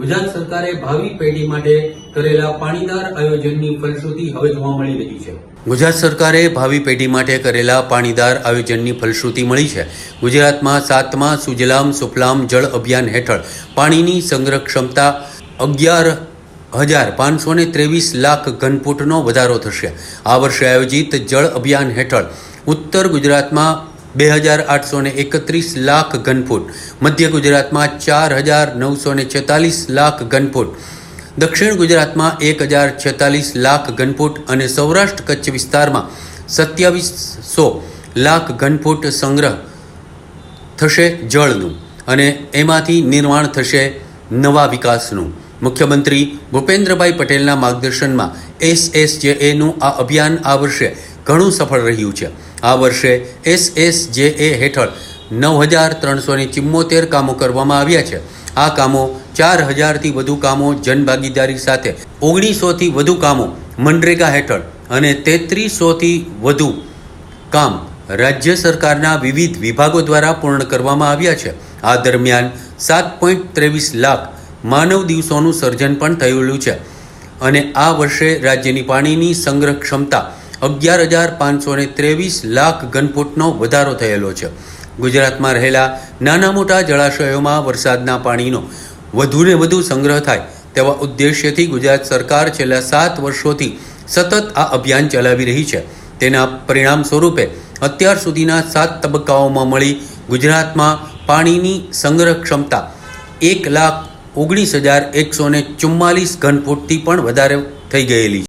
ગુજરાત સરકારે ભાવિ પેઢી માટે કરેલા પાણીદાર આયોજનની ફલશ્રુતિ હવે જોવા મળી રહી છે. ગુજરાત સરકારે ભાવિ પેઢી માટે કરેલા પાણીદાર આયોજનની ફલશ્રુતિ મળી છે. ગુજરાતમાં સાતમા સુજલામ સુફલામ જળ અભિયાન હેઠળ પાણીની સંગ્રહ ક્ષમતા અગિયાર હજાર પાંચસો ને ત્રેવીસ લાખ ઘનફૂટનો વધારો થશે. આ વર્ષે આયોજિત જળ અભિયાન હેઠળ ઉત્તર ગુજરાતમાં બે હજાર આઠસો ને એકત્રીસ લાખ ઘનફૂટ. મધ્ય ગુજરાતમાં ચાર હજાર નવસો ને છેતાલીસ લાખ ઘનફૂટ. દક્ષિણ ગુજરાતમાં એક હજાર છેતાલીસ લાખ ઘનફૂટ અને સૌરાષ્ટ્ર કચ્છ વિસ્તારમાં સત્યાવીસો લાખ ઘનફૂટ સંગ્રહ થશે જળનું અને એમાંથી નિર્માણ થશે નવા વિકાસનું. મુખ્યમંત્રી ભૂપેન્દ્રભાઈ પટેલના માર્ગદર્શનમાં એસએસજેએનું આ અભિયાન આ વર્ષે ઘણું સફળ રહ્યું છે. આ વર્ષે એસ એસ જે એ હેઠળ નવ હજાર ત્રણસોની ચિમ્મોતેર કામો કરવામાં આવ્યા છે. આ કામો ચાર હજારથી વધુ કામો જનભાગીદારી સાથે, ઓગણીસોથી વધુ કામો મનરેગા હેઠળ અને તેત્રીસોથી વધુ કામ રાજ્ય સરકારના વિવિધ વિભાગો દ્વારા પૂર્ણ કરવામાં આવ્યા છે. આ દરમિયાન સાત પોઈન્ટ ત્રેવીસ લાખ માનવ દિવસોનું સર્જન પણ થયેલું છે. અને આ વર્ષે રાજ્યની પાણીની સંગ્રહ ક્ષમતા અગિયાર હજાર પાંચસો ને ત્રેવીસ લાખ ઘનફૂટનો વધારો થયેલો છે. ગુજરાતમાં રહેલા નાના મોટા જળાશયોમાં વરસાદના પાણીનો વધુને વધુ સંગ્રહ થાય તેવા ઉદ્દેશ્યથી ગુજરાત સરકાર છેલ્લા સાત વર્ષોથી સતત આ અભિયાન ચલાવી રહી છે. તેના પરિણામ સ્વરૂપે અત્યાર સુધીના સાત તબક્કાઓમાં મળી ગુજરાતમાં પાણીની સંગ્રહ ક્ષમતા એક લાખ ઓગણીસ હજાર એકસો ને ચુમ્માલીસ ઘનફૂટથી પણ વધારે થઈ ગયેલી છે.